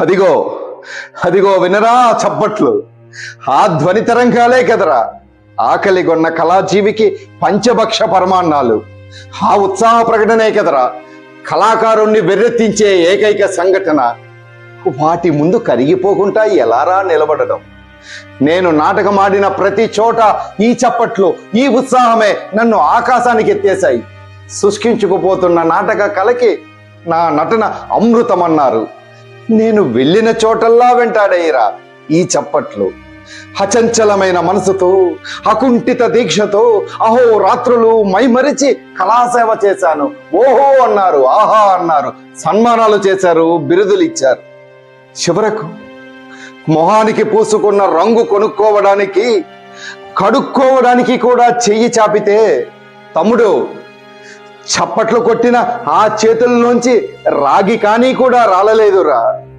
అదిగో అదిగో వినరా చప్పట్లు. ఆ ధ్వని తరంగాలే కదరా. ఆకలిగొన్న కళాజీవికి పంచభక్ష పరమాన్నాలు. ఆ ఉత్సాహ ప్రకటనే కదరా. కళాకారుణ్ణి వెర్రెత్తించే ఏకైక సంఘటన. వాటి ముందు కరిగిపోకుండా ఎలారా నిలబడడం? నేను నాటకం ఆడిన ప్రతి చోట ఈ చప్పట్లు ఈ ఉత్సాహమే నన్ను ఆకాశానికి ఎత్తేశాయి. శుష్కించుకుపోతున్న నాటక కళకి నా నటన అమృతమన్నారు. నేను వెళ్ళిన చోటల్లా వెంటాడయ్యరా ఈ చప్పట్లు. అచంచలమైన మనసుతో అకుంఠిత దీక్షతో అహో రాత్రులు మైమరిచి కళాసేవ చేశాను. ఓహో అన్నారు ఆహా అన్నారు. సన్మానాలు చేశారు బిరుదులు ఇచ్చారు. చివరకు మొహానికి పూసుకున్న రంగు కొనుక్కోవడానికి కడుక్కోవడానికి కూడా చెయ్యి చాపితే తమ్ముడు చప్పట్లు కొట్టిన ఆ చేతుల్లోంచి రాగి కానీ కూడా రాలలేదురా.